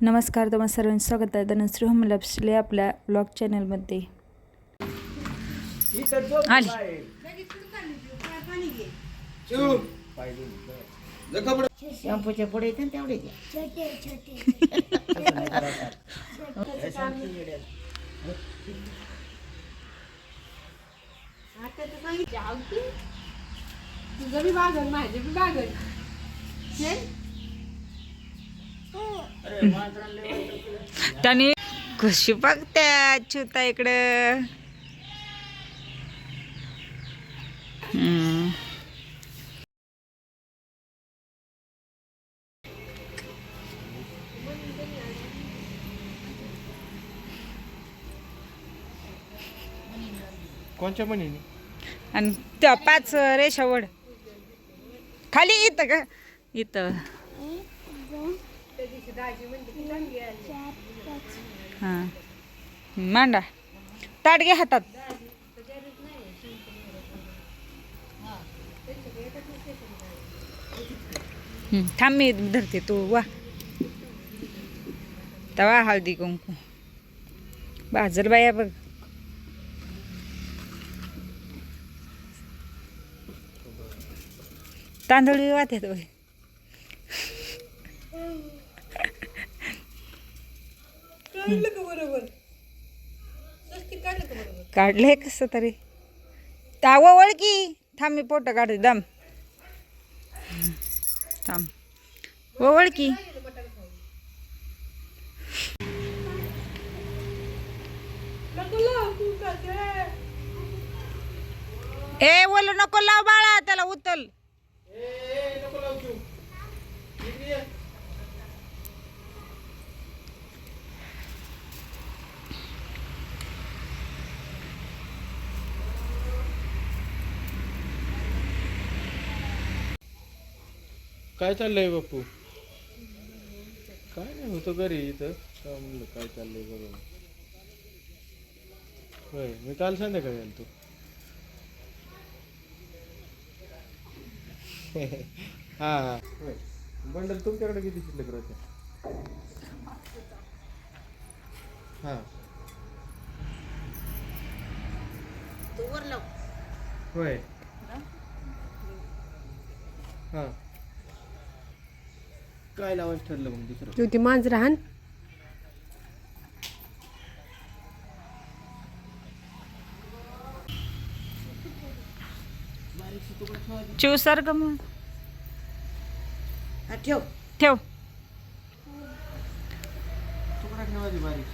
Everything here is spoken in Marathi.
नमस्कार तुम्हा सर्वांचं स्वागत आहे. धनश्री होम लॅब्सले आपल्या ब्लॉग चॅनलमध्ये आली. शॅम्पूचे पुढे येते ना तेवढे तुझं बी बागन माझे बी बागन. त्याने कशी बघत्या चुता इकडं. कोणच्या म्हणीने आणि त्या पाच रेषावड खाली इथं का? इथं. हां. मांडा. ताट घे हातात. हं, थांब मी धरते तू वा. तवा हळदी कुंकू. बाजल बाया बघ. तांदूळ बी वाहतात बघ. काढलं का बरोबर? काढलं का बरोबर? कसं तरी. तावं ओळखी. थांब मी पोट काढते. दम. थांब. हो, ओळखी. ए बोल नको लाव बाळा त्याला उचल काय चाललंय बापू? काय नाही होतो घरी इथं. म्हणलं काय चाललंय बघा. होय मी काल संध्याकाळी आलतो. हा हा. होय. बंडल तुमच्याकडे किती शिल्लक राहते? हा. तू वर लाव. होय. हा. काय लावायचं ठरलं मग दुसरं? तू ती मांजर हान. चिव सर का मग. हा ठेव. ठेव. तुकडा ठेवायची बारीक?